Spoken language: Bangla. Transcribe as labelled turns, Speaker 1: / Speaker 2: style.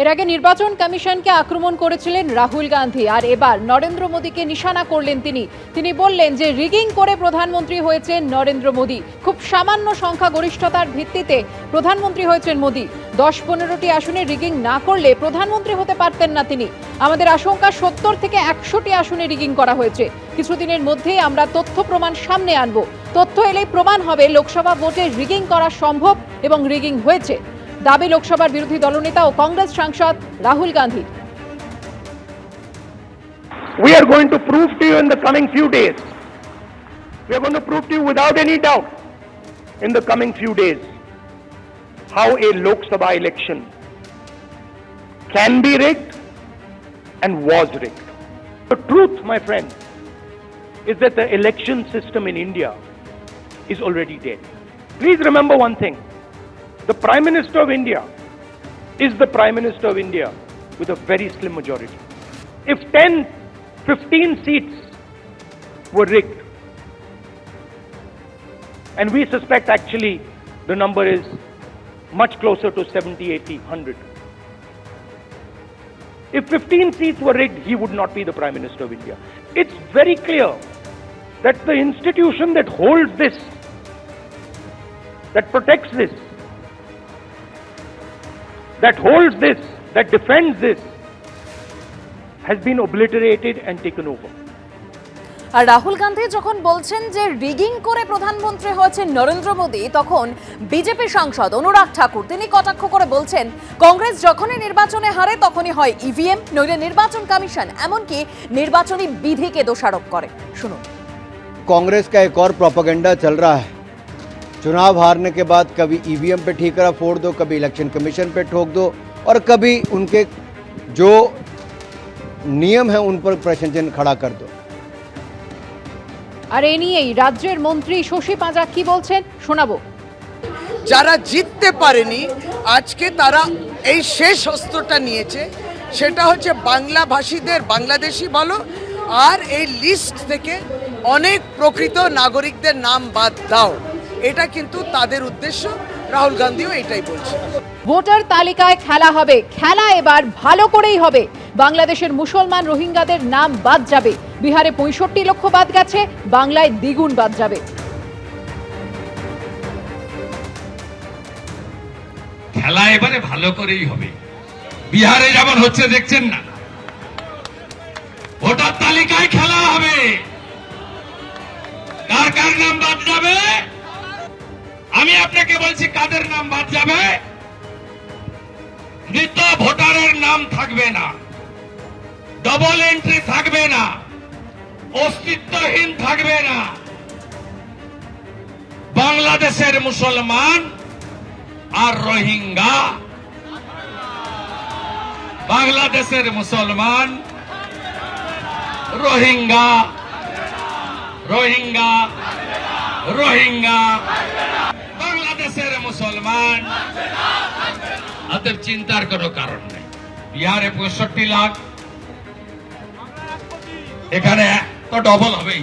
Speaker 1: এর আগে নির্বাচন কমিশনকে আক্রমণ করেছিলেন রাহুল গান্ধী, আর এবার নরেন্দ্র মোদীকে নিশানা করলেন তিনি। তিনি বললেন যে, রিগিং করে প্রধানমন্ত্রী হয়েছেন নরেন্দ্র মোদী। খুব সামান্য সংখ্যা গরিষ্ঠতার ভিত্তিতে প্রধানমন্ত্রী হয়েছেন মোদী। দশ পনেরোটি আসনে রিগিং না করলে প্রধানমন্ত্রী হতে পারতেন না তিনি। আমাদের আশঙ্কা, সত্তর থেকে একশোটি আসনে রিগিং করা হয়েছে। কিছুদিনের মধ্যেই আমরা তথ্য প্রমাণ সামনে আনব। তথ্য এলেই প্রমাণ হবে লোকসভা ভোটে রিগিং করা সম্ভব এবং রিগিং হয়েছে। দাবি লোকসভার বিরোধী দলনেতা ও কংগ্রেস সাংসদ Rahul Gandhi
Speaker 2: We are going to prove to you in the coming few days. We are going to prove to you without any doubt in the coming few days how a Lok Sabha election can be rigged and was rigged. The truth, my friend, is that the election system in India is already dead. Please remember one thing. The Prime Minister of India is the Prime Minister of India with a very slim majority. If 10, 15 seats were rigged, and we suspect actually the number is much closer to 70, 80, 100. If 15 seats were rigged, he would not be the Prime Minister of India. It's very clear that the institution that holds this, that protects this, that holds this, that defends this, has been obliterated and taken over.
Speaker 3: আর রাহুল গান্ধী যখন বলছেন যে রিগিং করে প্রধানমন্ত্রী হয়েছেন নরেন্দ্র মোদী তখন বিজেপি সাংসদ অনুরাগ ঠাকুর তিনি কটাক্ষ করে বলছেন কংগ্রেস যখনই নির্বাচনে হারে তখনই হয় ইভিএম নইলে নির্বাচন কমিশন এমনকি নির্বাচনী বিধিকে দোষারোপ করে শুনুন
Speaker 4: कांग्रेस का एक और प्रोपागेंडा चल रहा है चुनाव हारने के बाद कभी ईवीएम पे ठीकरा फोड़ दो कभी इलेक्शन कमीशन पे ठोक दो और कभी उनके जो नियम है उन पर प्रश्न चिन्ह खड़ा कर दो
Speaker 1: আর এ নিয়েই রাজ্যের মন্ত্রী শশী পাঁজা কি বলছেন শোনাবো
Speaker 5: যারা জিততে পারেনি আজকে তারা এই শেষ অস্ত্রটা নিয়েছে সেটা হচ্ছে বাংলা ভাষীদের বাংলাদেশি বলো আর এই লিস্ট থেকে অনেক প্রকৃত নাগরিকদের নাম বাদ দাও এটা কিন্তু তাদের উদ্দেশ্য। রাহুল গান্ধীও এটাই বলছে।
Speaker 1: ভোটার তালিকায় খেলা হবে। খেলা এবার ভালো করেই হবে। বাংলাদেশের মুসলমান রোহিঙ্গাদের নাম বাদ যাবে। বিহারে পঁয়ষট্টি লক্ষ বাদ গেছে। বাংলায় দ্বিগুণ বাদ যাবে।
Speaker 6: খেলা এবারে ভালো করেই হবে। বিহারে যেমন হচ্ছে দেখছেন না? ভোটার তালিকায় খেলা হবে। কার কার নাম বাদ যাবে? আমি আপনাকে বলছি, কাদের নাম বাদ যাবে? মৃত ভোটারের নাম থাকবে না। ডবল এন্ট্রি থাকবে না। অস্তিত্বহীন থাকবে না। বাংলাদেশের মুসলমান আর রোহিঙ্গা। বাংলাদেশের মুসলমান, রোহিঙ্গা। রোহিঙ্গা রোহিঙ্গা। মুসলমান। অতএব চিন্তার কোনো কারণ নেই। বিহারে পঁয়ষট্টি লাখ। এখানে তো ডবল হবেই।